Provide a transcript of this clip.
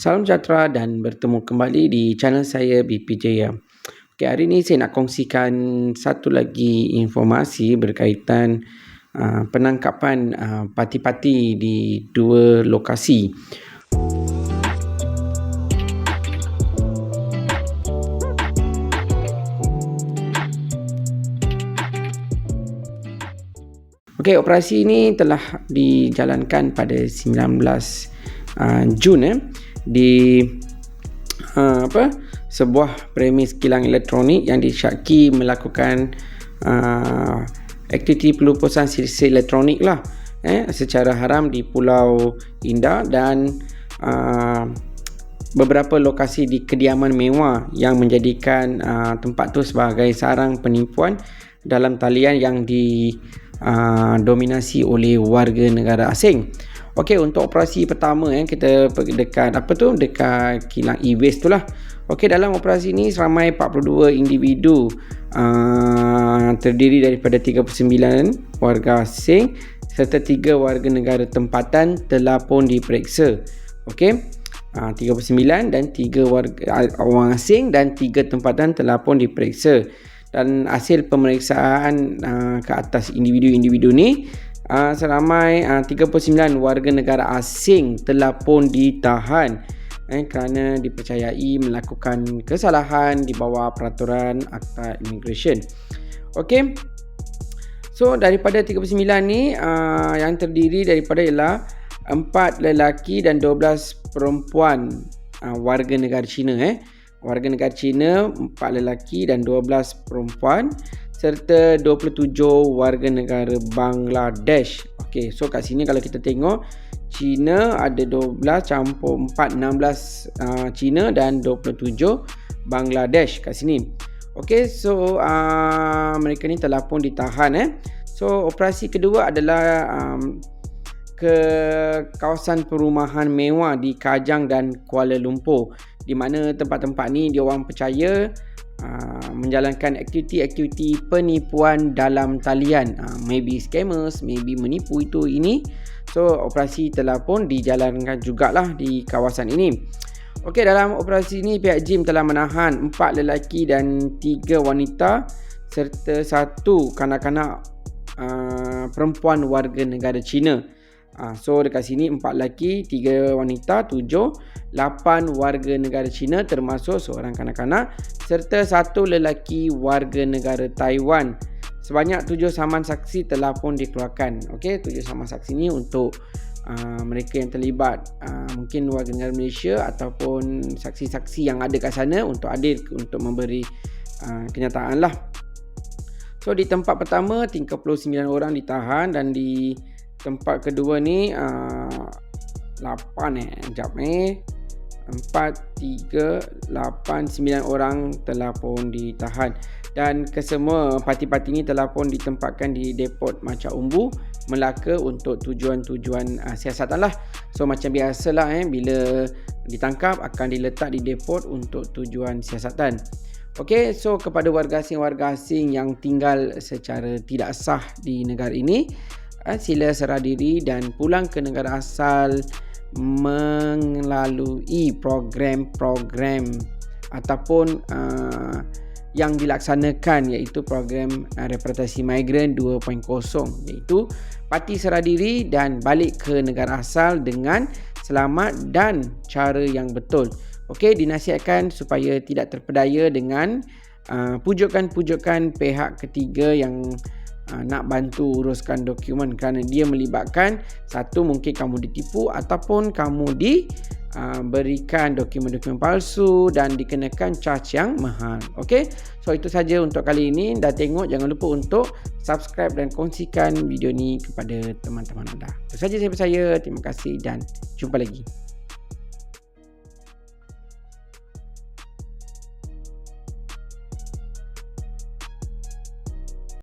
Salam sejahtera dan bertemu kembali di channel saya BP Jaya. Okay, hari ini saya nak kongsikan satu lagi informasi berkaitan uh, penangkapan uh, parti-parti di dua lokasi. Okey, operasi ini telah dijalankan pada 19 uh, Jun eh di uh, apa sebuah premis kilang elektronik yang disyaki melakukan uh, aktiviti pelupusan silsilah elektronik lah eh, secara haram di Pulau Indah dan uh, beberapa lokasi di kediaman mewah yang menjadikan uh, tempat tu sebagai sarang penipuan dalam talian yang didominasi uh, oleh warga negara asing. Okey untuk operasi pertama eh kita dekat apa tu dekat kilang e-waste tu lah. Okey dalam operasi ni seramai 42 individu uh, terdiri daripada 39 warga asing serta 3 warga negara tempatan telah pun diperiksa. Okey. Uh, 39 dan 3 warga orang asing dan 3 tempatan telah pun diperiksa dan hasil pemeriksaan uh, ke atas individu-individu ni uh, seramai uh, 39 warga negara asing telah pun ditahan eh, kerana dipercayai melakukan kesalahan di bawah peraturan Akta Immigration. Okey. So daripada 39 ni uh, yang terdiri daripada ialah 4 lelaki dan 12 perempuan uh, warga negara Cina eh. Warga negara Cina 4 lelaki dan 12 perempuan serta 27 warga negara Bangladesh. Okey, so kat sini kalau kita tengok China ada 12 campur 4 16 uh, China dan 27 Bangladesh kat sini. Okey, so uh, mereka ni telah pun ditahan eh. So operasi kedua adalah um, ke kawasan perumahan mewah di Kajang dan Kuala Lumpur di mana tempat-tempat ni dia orang percaya uh, menjalankan aktiviti-aktiviti penipuan dalam talian. Uh, maybe scammers maybe menipu itu ini. So operasi telah pun dijalankan jugalah di kawasan ini. Okey dalam operasi ini pihak JIM telah menahan empat lelaki dan tiga wanita serta satu kanak-kanak uh, perempuan warga negara China. Uh, so dekat sini empat lelaki, tiga wanita, tujuh, lapan warga negara China termasuk seorang kanak-kanak serta satu lelaki warga negara Taiwan. Sebanyak tujuh saman saksi telah pun dikeluarkan. Okey, tujuh saman saksi ini untuk uh, mereka yang terlibat uh, mungkin warga negara Malaysia ataupun saksi-saksi yang ada kat sana untuk adil untuk memberi uh, kenyataan lah. So di tempat pertama 39 orang ditahan dan di tempat kedua ni uh, 8 eh jap eh. 4 3 8 9 orang telah pun ditahan. Dan kesemua parti-parti ini telah pun ditempatkan di depot Macam Umbu Melaka untuk tujuan-tujuan uh, siasatan lah. So macam biasalah eh bila ditangkap akan diletak di depot untuk tujuan siasatan. Okey, so kepada warga asing-warga asing yang tinggal secara tidak sah di negara ini, sila serah diri dan pulang ke negara asal melalui program-program ataupun uh, yang dilaksanakan iaitu program uh, repatriasi migran 2.0 iaitu parti serah diri dan balik ke negara asal dengan selamat dan cara yang betul. Okey, dinasihatkan supaya tidak terpedaya dengan uh, pujukan-pujukan pihak ketiga yang nak bantu uruskan dokumen kerana dia melibatkan satu mungkin kamu ditipu ataupun kamu di uh, berikan dokumen-dokumen palsu dan dikenakan charge yang mahal. Okey. So itu saja untuk kali ini. Dah tengok jangan lupa untuk subscribe dan kongsikan video ni kepada teman-teman anda. Itu saja saya saya. Terima kasih dan jumpa lagi.